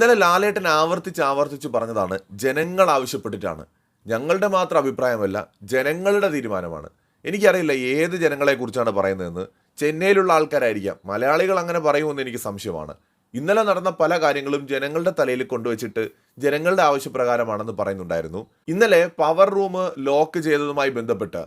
ഇന്നലെ ലാലേട്ടൻ ആവർത്തിച്ച് ആവർത്തിച്ച് പറഞ്ഞതാണ് ജനങ്ങൾ ആവശ്യപ്പെട്ടിട്ടാണ്. ഞങ്ങളുടെ മാത്രം അഭിപ്രായമല്ല ജനങ്ങളുടെ തീരുമാനമാണ്. എനിക്കറിയില്ല ഏത് ജനങ്ങളെക്കുറിച്ചാണ് പറയുന്നതെന്ന്. ചെന്നൈയിലുള്ള ആൾക്കാരായിരിക്കാം. മലയാളികൾ അങ്ങനെ പറയുമെന്ന് എനിക്ക് സംശയമാണ്. ഇന്നലെ നടന്ന പല കാര്യങ്ങളും ജനങ്ങളുടെ തലയിൽ കൊണ്ടുവച്ചിട്ട് ജനങ്ങളുടെ ആവശ്യപ്രകാരമാണെന്ന് പറയുന്നുണ്ടായിരുന്നു. ഇന്നലെ പവർ റൂം ലോക്ക് ചെയ്തതുമായി ബന്ധപ്പെട്ട്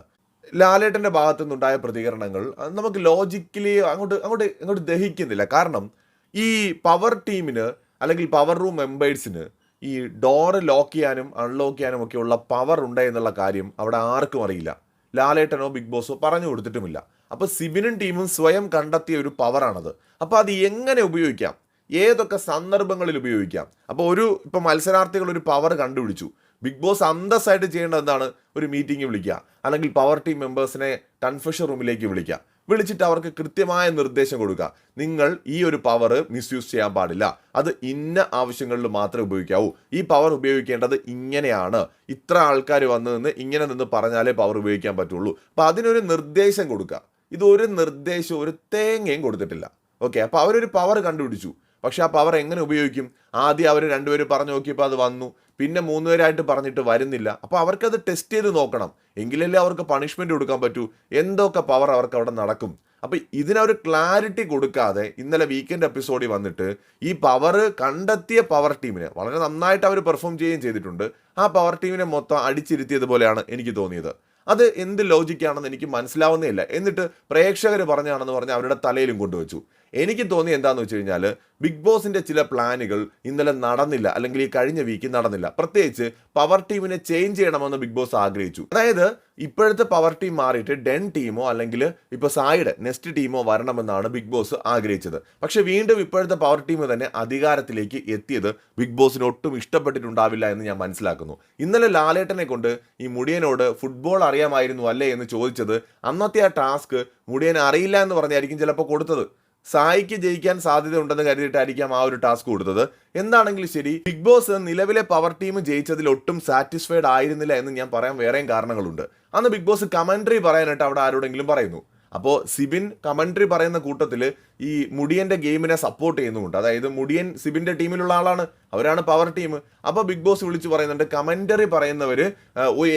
ലാലേട്ടന്റെ ഭാഗത്തു നിന്നുണ്ടായ പ്രതികരണങ്ങൾ നമുക്ക് ലോജിക്കലി അങ്ങോട്ട് അങ്ങോട്ട് അങ്ങോട്ട് ദഹിക്കുന്നില്ല. കാരണം ഈ പവർ ടീമിന് അല്ലെങ്കിൽ പവർ റൂം മെമ്പേഴ്സിന് ഈ ഡോറ് ലോക്ക് ചെയ്യാനും അൺലോക്ക് ചെയ്യാനും ഒക്കെയുള്ള പവർ ഉണ്ട് എന്നുള്ള കാര്യം അവിടെ ആർക്കും അറിയില്ല. ലാലേട്ടനോ ബിഗ് ബോസോ പറഞ്ഞു കൊടുത്തിട്ടുമില്ല. അപ്പോൾ സിബിനും ടീമും സ്വയം കണ്ടെത്തിയ ഒരു പവറാണത് അപ്പോൾ അത് എങ്ങനെ ഉപയോഗിക്കാം? ഏതൊക്കെ സന്ദർഭങ്ങളിൽ ഉപയോഗിക്കാം? അപ്പോൾ ഒരു ഇപ്പോൾ മത്സരാർത്ഥികൾ ഒരു പവർ കണ്ടുപിടിച്ചു. ബിഗ് ബോസ് അന്തസ്സായിട്ട് ചെയ്യേണ്ടത് എന്താണ്? ഒരു മീറ്റിംഗ് വിളിക്കുക. അല്ലെങ്കിൽ പവർ ടീം മെമ്പേഴ്സിനെ കൺഫ്യൂഷൻ റൂമിലേക്ക് വിളിക്കുക. വിളിച്ചിട്ട് അവർക്ക് കൃത്യമായ നിർദ്ദേശം കൊടുക്കുക. നിങ്ങൾ ഈ ഒരു പവർ മിസ്യൂസ് ചെയ്യാൻ പാടില്ല. അത് ഇന്ന ആവശ്യങ്ങളിൽ മാത്രമേ ഉപയോഗിക്കാവൂ. ഈ പവർ ഉപയോഗിക്കേണ്ടത് ഇങ്ങനെയാണ്. ഇത്ര ആൾക്കാർ വന്നു നിന്ന് ഇങ്ങനെ നിന്ന് പറഞ്ഞാലേ പവർ ഉപയോഗിക്കാൻ പറ്റുള്ളൂ. അപ്പോൾ അതിനൊരു നിർദ്ദേശം കൊടുക്കുക. ഇതൊരു നിർദ്ദേശം ഒരു തേങ്ങയും കൊടുത്തിട്ടില്ല. ഓക്കെ അപ്പോൾ അവരൊരു പവർ കണ്ടുപിടിച്ചു. പക്ഷെ ആ പവർ എങ്ങനെ ഉപയോഗിക്കും? ആദ്യം അവർ രണ്ടുപേരും പറഞ്ഞു നോക്കിയപ്പോൾ അത് വന്നു. പിന്നെ മൂന്നുപേരായിട്ട് പറഞ്ഞിട്ട് വരുന്നില്ല. അപ്പോൾ അവർക്കത് ടെസ്റ്റ് ചെയ്ത് നോക്കണം. എങ്കിലല്ലേ അവർക്ക് പണിഷ്മെന്റ് കൊടുക്കാൻ പറ്റൂ. എന്തൊക്കെ പവർ അവർക്ക് അവിടെ നടക്കും? അപ്പോൾ ഇതിനൊരു ക്ലാരിറ്റി കൊടുക്കാതെ ഇന്നലെ വീക്കെൻഡ് എപ്പിസോഡിൽ വന്നിട്ട് ഈ പവർ കണ്ടെത്തിയ പവർ ടീമിനെ വളരെ നന്നായിട്ട് അവർ പെർഫോം ചെയ്യുകയും ചെയ്തിട്ടുണ്ട്. ആ പവർ ടീമിനെ മൊത്തം അടിച്ചിരുത്തിയതുപോലെയാണ് എനിക്ക് തോന്നിയത്. അത് എന്ത് ലോജിക്കാണെന്ന് എനിക്ക് മനസ്സിലാവുന്നേ ഇല്ല. എന്നിട്ട് പ്രേക്ഷകർ പറഞ്ഞാണെന്ന് പറഞ്ഞ് അവരുടെ തലയിലും കൊണ്ടുവച്ചു. എനിക്ക് തോന്നി എന്താന്ന് വെച്ച് കഴിഞ്ഞാൽ ബിഗ് ബോസിന്റെ ചില പ്ലാനുകൾ ഇന്നലെ നടന്നില്ല. അല്ലെങ്കിൽ ഈ കഴിഞ്ഞ വീക്ക് നടന്നില്ല. പ്രത്യേകിച്ച് പവർ ടീമിനെ ചേഞ്ച് ചെയ്യണമെന്ന് ബിഗ് ബോസ് ആഗ്രഹിച്ചു. അതായത് ഇപ്പോഴത്തെ പവർ ടീം മാറിയിട്ട് ഡെൻ ടീമോ അല്ലെങ്കിൽ ഇപ്പോൾ സായിഡ് നെസ്റ്റ് ടീമോ വരണമെന്നാണ് ബിഗ് ബോസ് ആഗ്രഹിച്ചത്. പക്ഷെ വീണ്ടും ഇപ്പോഴത്തെ പവർ ടീം തന്നെ അധികാരത്തിലേക്ക് എത്തിയത് ബിഗ് ബോസിന് ഒട്ടും ഇഷ്ടപ്പെട്ടിട്ടുണ്ടാവില്ല എന്ന് ഞാൻ മനസ്സിലാക്കുന്നു. ഇന്നലെ ലാലേട്ടനെ കൊണ്ട് ഈ മുടിയനോട് ഫുട്ബോൾ അറിയാമായിരുന്നു അല്ലേ എന്ന് ചോദിച്ചത് അന്നത്തെ ആ ടാസ്ക് മുടിയൻ അറിയില്ല എന്ന് പറഞ്ഞായിരിക്കും ചിലപ്പോൾ കൊടുത്തത്. സായിക്ക് ജയിക്കാൻ സാധ്യത ഉണ്ടെന്ന് കരുതിയിട്ടായിരിക്കാം ആ ഒരു ടാസ്ക് കൊടുത്തത്. എന്താണെങ്കിലും ശരി ബിഗ് ബോസ് നിലവിലെ പവർ ടീം ജയിച്ചതിൽ ഒട്ടും സാറ്റിസ്ഫൈഡ് ആയിരുന്നില്ല എന്ന് ഞാൻ പറയാൻ വേറെയും കാരണങ്ങളുണ്ട്. അന്ന് ബിഗ് ബോസ് കമൻട്രി പറയാനായിട്ട് അവിടെ ആരോടെങ്കിലും പറയുന്നു. അപ്പോൾ സിബിൻ കമൻട്രി പറയുന്ന കൂട്ടത്തിൽ ഈ മുടിയന്റെ ഗെയിമിനെ സപ്പോർട്ട് ചെയ്യുന്നുമുണ്ട്. അതായത് മുടിയൻ സിബിന്റെ ടീമിലുള്ള ആളാണ്. അവരാണ് പവർ ടീം അപ്പോൾ ബിഗ് ബോസ് വിളിച്ച് പറയുന്നുണ്ട് കമന്ററി പറയുന്നവർ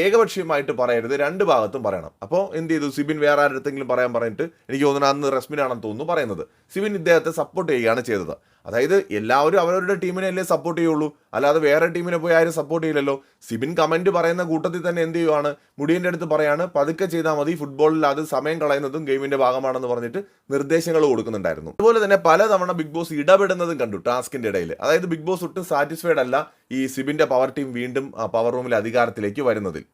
ഏകപക്ഷീയമായിട്ട് പറയരുത് രണ്ട് ഭാഗത്തും പറയണം. അപ്പോൾ എന്ത് ചെയ്തു? സിബിൻ വേറെ ആരുടെങ്കിലും പറയാൻ പറഞ്ഞിട്ട് എനിക്ക് തോന്നുന്നു അന്ന് റസ്മിനാണെന്ന് തോന്നുന്നു പറയുന്നത്. സിബിൻ ഇദ്ദേഹത്തെ സപ്പോർട്ട് ചെയ്യുകയാണ് ചെയ്തത്. അതായത് എല്ലാവരും അവരവരുടെ ടീമിനെ അല്ലേ സപ്പോർട്ട് ചെയ്യുള്ളൂ. അല്ലാതെ വേറെ ടീമിനെ പോയി ആരും സപ്പോർട്ട് ചെയ്യില്ലല്ലോ. സിബിൻ കമന്റ് പറയുന്ന കൂട്ടത്തിൽ തന്നെ എന്ത് ചെയ്യുവാണ്? മുടിയന്റെ അടുത്ത് പറയാണ് പതുക്കെ ചെയ്താൽ മതി ഫുട്ബോളിൽ അത് സമയം കളയുന്നതും ഗെയിമിന്റെ ഭാഗമാണെന്ന് പറഞ്ഞിട്ട് നിർദ്ദേശങ്ങൾ കൊടുക്കുന്നുണ്ടായിരുന്നു. അതുപോലെ തന്നെ പലതവണ ബിഗ് ബോസ് ഇടപെടുന്നതും കണ്ടു ടാസ്കിന്റെ ഇടയിൽ അതായത് ബിഗ് ബോസ് ഒട്ടും സാറ്റിസ്ഫൈഡ് അല്ല ഈ സിബിന്റെ പവർ ടീം വീണ്ടും പവർ റൂമിലെ അധികാരത്തിലേക്ക് വരുന്നതിൽ.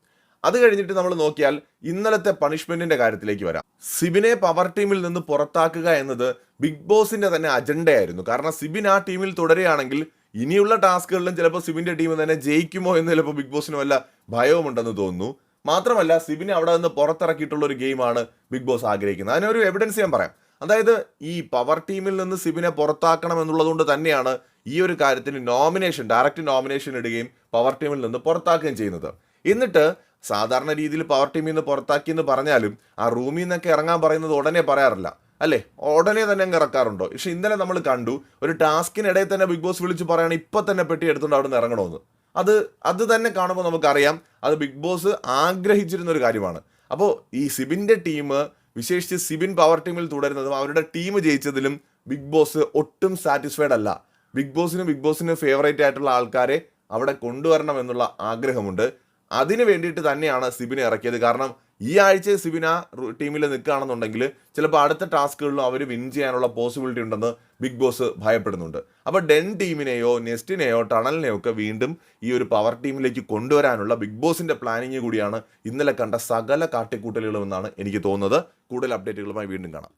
അത് കഴിഞ്ഞിട്ട് നമ്മൾ നോക്കിയാൽ ഇന്നലത്തെ പണിഷ്മെന്റിന്റെ കാര്യത്തിലേക്ക് വരാം. സിബിനെ പവർ ടീമിൽ നിന്ന് പുറത്താക്കുക എന്നത് ബിഗ് ബോസിന്റെ തന്നെ അജണ്ടയായിരുന്നു കാരണം സിബിൻ ആ ടീമിൽ തുടരുകയാണെങ്കിൽ ഇനിയുള്ള ടാസ്കുകളിലും ചിലപ്പോൾ സിബിന്റെ ടീം തന്നെ ജയിക്കുമോ എന്ന് ചിലപ്പോൾ ബിഗ് ബോസിന് വല്ല ഭയവുമുണ്ടെന്ന് തോന്നുന്നു. മാത്രമല്ല സിബിനെ അവിടെ നിന്ന് പുറത്തിറക്കിയിട്ടുള്ള ഒരു ഗെയിമാണ് ബിഗ് ബോസ് ആഗ്രഹിക്കുന്നത്. അതിനൊരു എവിഡൻസ് ഞാൻ പറയാം. അതായത് ഈ പവർ ടീമിൽ നിന്ന് സിബിനെ പുറത്താക്കണം എന്നുള്ളതുകൊണ്ട് തന്നെയാണ് ഈ ഒരു കാര്യത്തിന് നോമിനേഷൻ ഡയറക്റ്റ് നോമിനേഷൻ ഇടുകയും പവർ ടീമിൽ നിന്ന് പുറത്താക്കുകയും ചെയ്യുന്നത്. എന്നിട്ട് സാധാരണ രീതിയിൽ പവർ ടീമിൽ നിന്ന് പുറത്താക്കി എന്ന് പറഞ്ഞാലും ആ റൂമിൽ നിന്നൊക്കെ ഇറങ്ങാൻ പറയുന്നത് ഉടനെ പറയാറില്ല. അല്ലേ? ഉടനെ തന്നെ അങ്ങ് ഇറക്കാറുണ്ടോ. പക്ഷെ ഇന്നലെ നമ്മൾ കണ്ടു ഒരു ടാസ്കിനിടയിൽ തന്നെ ബിഗ് ബോസ് വിളിച്ച് പറയണം ഇപ്പം തന്നെ പെട്ടി എടുത്തുകൊണ്ട് അവിടെ നിന്ന് ഇറങ്ങണമെന്ന് അത് അത് തന്നെ കാണുമ്പോൾ നമുക്കറിയാം അത് ബിഗ് ബോസ് ആഗ്രഹിച്ചിരുന്ന ഒരു കാര്യമാണ്. അപ്പോൾ ഈ സിബിന്റെ ടീം വിശേഷിച്ച് സിബിൻ പവർ ടീമിൽ തുടരുന്നതും അവരുടെ ടീം ജയിച്ചതിലും ബിഗ് ബോസ് ഒട്ടും സാറ്റിസ്ഫൈഡ് അല്ല. ബിഗ് ബോസിന് ബിഗ് ബോസിന് ഫേവറേറ്റ് ആയിട്ടുള്ള ആൾക്കാരെ അവിടെ കൊണ്ടുവരണം എന്നുള്ള ആഗ്രഹമുണ്ട്. അതിന് വേണ്ടിയിട്ട് തന്നെയാണ് സിബിനെ ഇറക്കിയത്. കാരണം ഈ ആഴ്ച സിബിന ടീമിൽ നിൽക്കുകയാണെന്നുണ്ടെങ്കിൽ ചിലപ്പോൾ അടുത്ത ടാസ്കുകളിലും അവർ വിൻ ചെയ്യാനുള്ള പോസിബിലിറ്റി ഉണ്ടെന്ന് ബിഗ് ബോസ് ഭയപ്പെടുന്നുണ്ട്. അപ്പോൾ ഡെൻ ടീമിനെയോ നെസ്റ്റിനെയോ ടണലിനെയോ ഒക്കെ വീണ്ടും ഈ ഒരു പവർ ടീമിലേക്ക് കൊണ്ടുവരാനുള്ള ബിഗ് ബോസിന്റെ പ്ലാനിങ് കൂടിയാണ് ഇന്നലെ കണ്ട സകല കാട്ടിക്കൂട്ടലുകളും എന്നാണ് എനിക്ക് തോന്നുന്നത്. കൂടുതൽ അപ്ഡേറ്റുകളുമായി വീണ്ടും കാണാം.